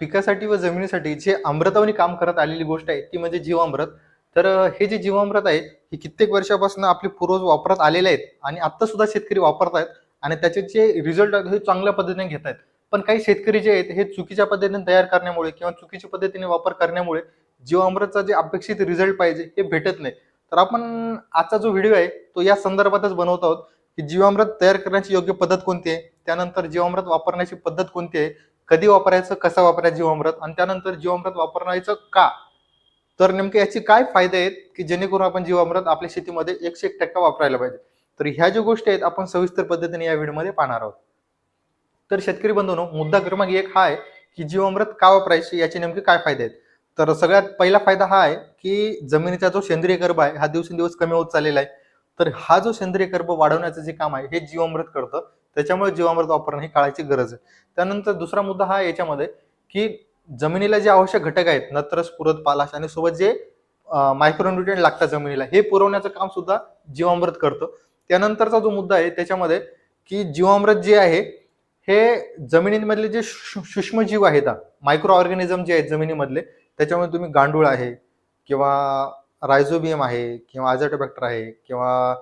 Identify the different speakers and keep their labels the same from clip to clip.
Speaker 1: पिकासाठी व जमिनीसाठी जे अमृतावनी काम करत आलेली गोष्ट आहे ती म्हणजे जीवामृत. तर हे जे जीवामृत आहे हे कित्येक वर्षापासून आपले पूर्वज वापरत आलेले आहेत आणि आता सुद्धा शेतकरी वापरत आहेत आणि त्याचे जे रिझल्ट आहेत हे चांगल्या पद्धतीने घेत आहेत. पण काही शेतकरी जे आहेत हे चुकीच्या पद्धतीने तयार करण्यामुळे किंवा चुकीच्या पद्धतीने वापर करण्यामुळे जीवामृतचा जे अपेक्षित रिझल्ट पाहिजे हे भेटत नाही. तर आपण आजचा जो व्हिडिओ आहे तो या संदर्भातच बनवत आहोत की जीवामृत तयार करण्याची योग्य पद्धत कोणती आहे? त्यानंतर जीवामृत वापरण्याची पद्धत कोणती आहे? कधी वापरायचं कसं वापरायचं जीवामृत आणि त्यानंतर जीवामृत वापरायचं का? तर नेमके याचे काय फायदे आहेत की जेणेकरून आपण जीवामृत आपल्या शेतीमध्ये एकशे एक टक्का वापरायला पाहिजे? तर ह्या ज्या गोष्टी आहेत आपण सविस्तर पद्धतीने या व्हिडिओमध्ये पाहणार आहोत. तर शेतकरी बंधूनो मुद्दा क्रमांक एक हा आहे की जीवामृत का वापरायचे याचे नेमके काय फायदे आहेत? तर सगळ्यात पहिला फायदा हा आहे की जमिनीचा जो सेंद्रिय गर्भ आहे हा दिवसेंदिवस कमी होत चाललेला आहे. तर हा जो सेंद्रिय गर्भ वाढवण्याचं जे काम आहे हे जीवामृत करतं. त्याच्यामुळे जीवामृत वापरणं ही काळाची गरज आहे. त्यानंतर दुसरा मुद्दा हा याच्यामध्ये की जमिनीला जे आवश्यक घटक आहेत नत्र स्फुरद पालाश आणि सोबत जे मायक्रोन्युट्रिएंट लागतात जमिनीला हे पुरवण्याचं काम सुद्धा जीवामृत करतं. त्यानंतरचा जो मुद्दा आहे त्याच्यामध्ये की जीवामृत जे आहे हे जमिनीमधले जे शू- सूक्ष्मजीव आहेत मायक्रो ऑर्गॅनिझम जे आहेत जमिनीमधले त्याच्यामध्ये तुम्ही गांडूळ आहे किंवा रायझोबियम आहे किंवा आझाटोबॅक्टर आहे किंवा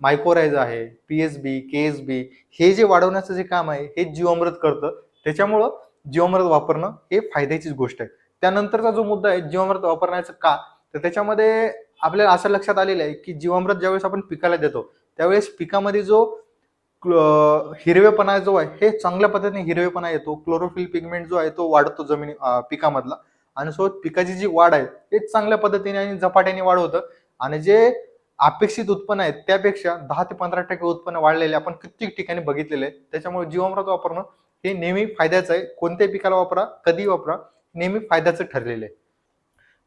Speaker 1: मायकोरायझ आहे P S B K S B हे जे वाढवण्याचं जे काम आहे हे जीवामृत करतं. त्याच्यामुळं जीवामृत वापरणं हे फायद्याचीच गोष्ट आहे. त्यानंतरचा जो मुद्दा आहे जीवामृत वापरण्याचं का? तर त्याच्यामध्ये आपल्याला असं लक्षात आलेलं आहे की जीवामृत ज्यावेळेस आपण पिकाला देतो त्यावेळेस पिकामध्ये जो क्ल- हिरवेपणा जो आहे हे चांगल्या पद्धतीने हिरवेपणा येतो क्लोरोफिल पिगमेंट जो आहे तो वाढतो जमिनी पिकामधला. आणि सोबत पिकाची जी वाढ आहे ते चांगल्या पद्धतीने आणि झपाट्याने वाढ होतं. आणि जे अपेक्षित उत्पन्न आहेत त्यापेक्षा दहा ते पंधरा टक्के उत्पन्न वाढलेले आपण कित्येक ठिकाणी बघितलेले आहे त्याच्यामुळे जीवामृत वापरणं हे नेहमी फायद्याचं आहे. कोणत्याही पिकाला वापरा कधी वापरा नेहमी फायद्याचं ठरलेलं आहे.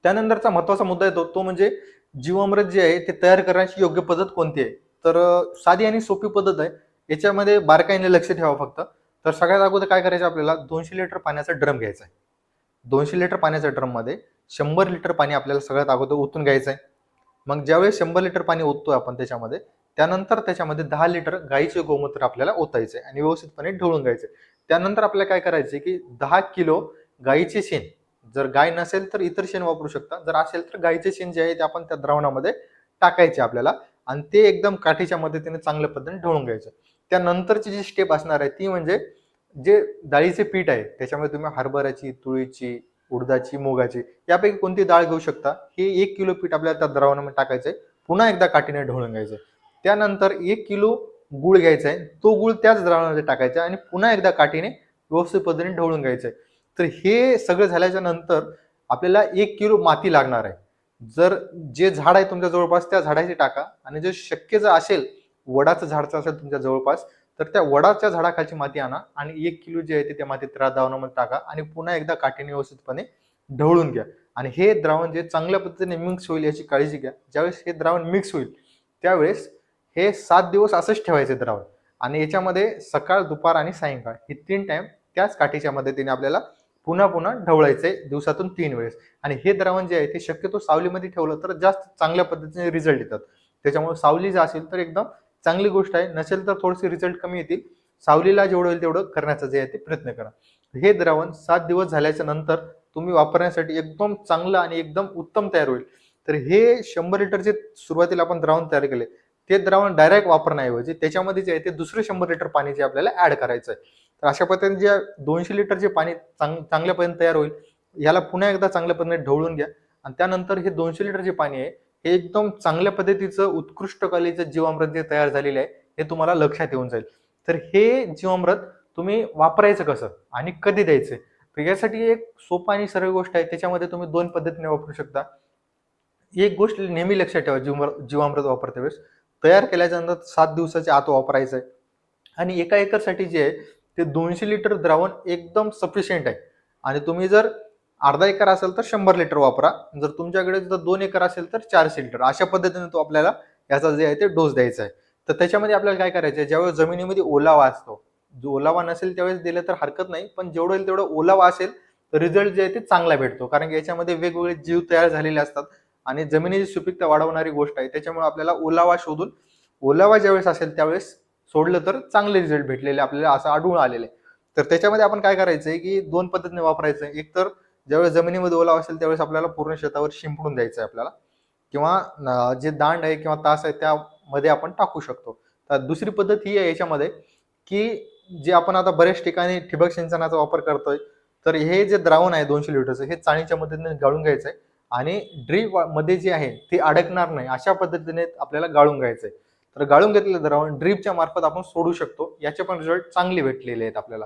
Speaker 1: त्यानंतरचा महत्त्वाचा मुद्दा येतो तो म्हणजे जीवामृत जे आहे ते तयार करण्याची योग्य पद्धत कोणती आहे? तर साधी आणि सोपी पद्धत आहे. याच्यामध्ये बारकाईने लक्ष ठेवा फक्त. तर सगळ्यात अगोदर काय करायचं आपल्याला? दोनशे लिटर पाण्याचा ड्रम घ्यायचा आहे. दोनशे लिटर पाण्याच्या ड्रममध्ये शंभर लिटर पाणी आपल्याला सगळ्यात अगोदर ओतून घ्यायचं आहे. मग ज्यावेळेस शंभर लिटर पाणी ओततोय आपण त्याच्यामध्ये त्यानंतर त्याच्यामध्ये दहा लिटर गाईचे गोमूत्र आपल्याला ओतायचे आहे आणि व्यवस्थितपणे ढवळून घ्यायचे त्यानंतर आपल्याला काय करायचे की दहा किलो गाईचे शेण जर गाय नसेल तर इतर शेण वापरू शकता जर असेल तर गाईचे शेण जे आहे ते आपण त्या द्रावणामध्ये टाकायचे आपल्याला आणि ते एकदम काठीच्या मदतीने चांगल्या पद्धतीने ढवळून घ्यायचं. त्यानंतरची जी स्टेप असणार आहे ती म्हणजे जे डाळीचे पीठ आहे त्याच्यामध्ये तुम्ही हरभऱ्याची तुळीची उडदाची मुगाची यापैकी कोणती डाळ घेऊ शकता? हे एक किलो पीठ आपल्याला त्या द्रावणामध्ये टाकायचंय. पुन्हा एकदा काठीने ढवळून घ्यायचं त्यानंतर एक किलो गुळ घ्यायचा आहे तो गुळ त्याच द्रावणामध्ये टाकायचा आणि पुन्हा एकदा काठीने व्यवस्थित पद्धतीने ढवळून घ्यायचंय. तर हे सगळं झाल्याच्यानंतर आपल्याला एक किलो माती लागणार आहे. जर जे झाड आहे तुमच्या जवळपास त्या झाडाची टाका. आणि जर शक्य जर असेल वडाचं झाडचं असेल तुमच्या जवळपास तर त्या वडाच्या झाडाखालची माती आणा आणि एक किलो जे आहे ते त्या मातीत त्या द्रावणामध्ये टाका आणि पुन्हा एकदा काठीने व्यवस्थितपणे ढवळून घ्या. आणि हे द्रावण जे चांगल्या पद्धतीने मिक्स होईल याची काळजी घ्या. ज्यावेळेस हे द्रावण मिक्स होईल त्यावेळेस हे सात दिवस असंच ठेवायचे द्रावण. आणि याच्यामध्ये सकाळ दुपार आणि सायंकाळ हे तीन टाइम त्याच काठीच्या मदतीने आपल्याला पुन्हा पुन्हा ढवळायचंय दिवसातून तीन वेळेस. आणि हे द्रावण जे आहे ते शक्यतो सावलीमध्ये ठेवलं तर जास्त चांगल्या पद्धतीने रिझल्ट येतात. त्याच्यामुळे सावली जर असेल तर एकदम चांगली गोष्ट आहे. नसेल तर थोडेसे रिझल्ट कमी येतील. सावलीला जेवढं होईल तेवढं करण्याचा जे आहे ते प्रयत्न करा. हे द्रावण सात दिवस झाल्याच्यानंतर तुम्ही वापरण्यासाठी एकदम चांगलं आणि एकदम उत्तम तयार होईल. तर हे शंभर लिटरचे सुरुवातीला आपण द्रावण तयार केले. ते द्रावण डायरेक्ट वापरण्याऐवजी त्याच्यामध्ये जे आहे ते दुसरे शंभर लिटर पाणी जे आपल्याला ऍड करायचं आहे तर अशा पद्धतीने जे दोनशे लिटर जे पाणी चांग चांगल्या पद्धतीने तयार होईल याला पुन्हा एकदा चांगल्या पद्धतीने ढवळून घ्या. आणि त्यानंतर हे दोनशे लिटर जे पाणी आहे हे एकदम चांगल्या पद्धतीचं उत्कृष्ट कलेचं जीवामृत जे तयार झालेलं आहे हे तुम्हाला लक्षात येऊन जाईल. तर हे जीवामृत तुम्ही वापरायचं कसं आणि कधी द्यायचं? तर यासाठी एक सोपा आणि सरळ गोष्ट आहे त्याच्यामध्ये तुम्ही दोन पद्धतीने वापरू शकता. एक गोष्ट नेहमी लक्षात ठेवा जीवमृत जीवामृत वापरते वेळेस. तयार केल्याच्यानंतर सात दिवसाच्या आत वापरायचं आहे आणि एका एकरसाठी जे आहे ते दोनशे लिटर द्रावण एकदम सफिशियंट आहे. आणि तुम्ही जर अर्धा एकर असेल तर शंभर लिटर वापरा. जर तुमच्याकडे जर दोन एकर असेल तर चारशे लिटर. अशा पद्धतीने तो आपल्याला याचा जे आहे ते डोस द्यायचा आहे. तर त्याच्यामध्ये आपल्याला काय करायचं आहे ज्यावेळेस जमिनीमध्ये ओलावा असतो जो ओलावा नसेल त्यावेळेस दिलं तर हरकत नाही पण जेवढं होईल तेवढं ओलावा असेल तर रिझल्ट जे आहे ते चांगला भेटतो. कारण की याच्यामध्ये वेगवेगळे जीव तयार झालेले असतात आणि जमिनीची सुपीकता वाढवणारी गोष्ट आहे. त्याच्यामुळे आपल्याला ओलावा शोधून ओलावा ज्यावेळेस असेल त्यावेळेस सोडलं तर चांगले रिझल्ट भेटलेले आपल्याला असं आढळून आलेले. तर त्याच्यामध्ये आपण काय करायचंय की दोन पद्धतीने वापरायचं आहे एक तर ज्यावेळेस जमिनीमध्ये ओलावा असेल त्यावेळेस आपल्याला पूर्ण शेतावर शिंपडून द्यायचं आहे आपल्याला. किंवा जे दांड आहे किंवा तास आहे त्यामध्ये आपण टाकू शकतो. तर दुसरी पद्धत ही आहे याच्यामध्ये की जे आपण आता बऱ्याच ठिकाणी ठिबक सिंचनाचा वापर करतोय तर हे जे द्रावण आहे दोनशे लिटरचं हे चाळीच्या मदतीने गाळून घ्यायचं आहे आणि ड्रीपमध्ये जे आहे ते अडकणार नाही अशा पद्धतीने आपल्याला गाळून घ्यायचं आहे तर गाळून घेतलेलं द्रावण ड्रीपच्या मार्फत आपण सोडू शकतो. याचे पण रिझल्ट चांगले भेटलेले आहेत आपल्याला.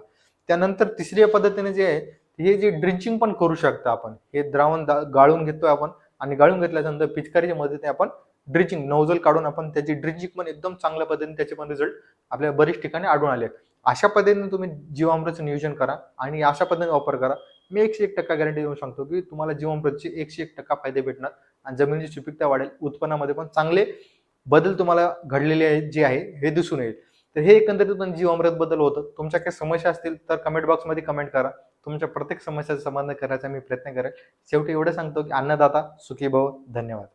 Speaker 1: त्यानंतर तिसऱ्या पद्धतीने जे आहे हे जे ड्रिंचिंग पण करू शकतो आपण हे द्रावण दा- गाळून घेतोय आपण आणि गाळून घेतल्यानंतर पिचकारीच्या मदतीने आपण ड्रिचिंग नोझल काढून आपण त्याची ड्रिंचिंग पण एकदम चांगल्या पद्धतीने त्याचे पण रिझल्ट आपल्याला बरेच ठिकाणी आढळून आले. आहेत. अशा पद्धतीने तुम्ही जीवामृतचं नियोजन करा आणि अशा पद्धतीने वापर करा. मी एकशे एक टक्का गॅरंटी देऊ शकतो की तुम्हाला जीवामृतचे एकशे एक टक्का फायदे भेटणार आणि जमिनीची सुपीकता वाढेल उत्पन्नामध्ये पण चांगले बदल तुम्हाला घडलेले आहेत जे आहे हे दिसून येईल. तर हे एकंदरीत पण जीवामृत बदल होतं. तुमच्या काही समस्या असतील तर कमेंट बॉक्समध्ये कमेंट करा. तुमच्या प्रत्येक समस्याचं समाधान करायचा मी प्रयत्न करेल. शेवटी एवढं सांगतो की अन्नदाता सुखी भव. धन्यवाद.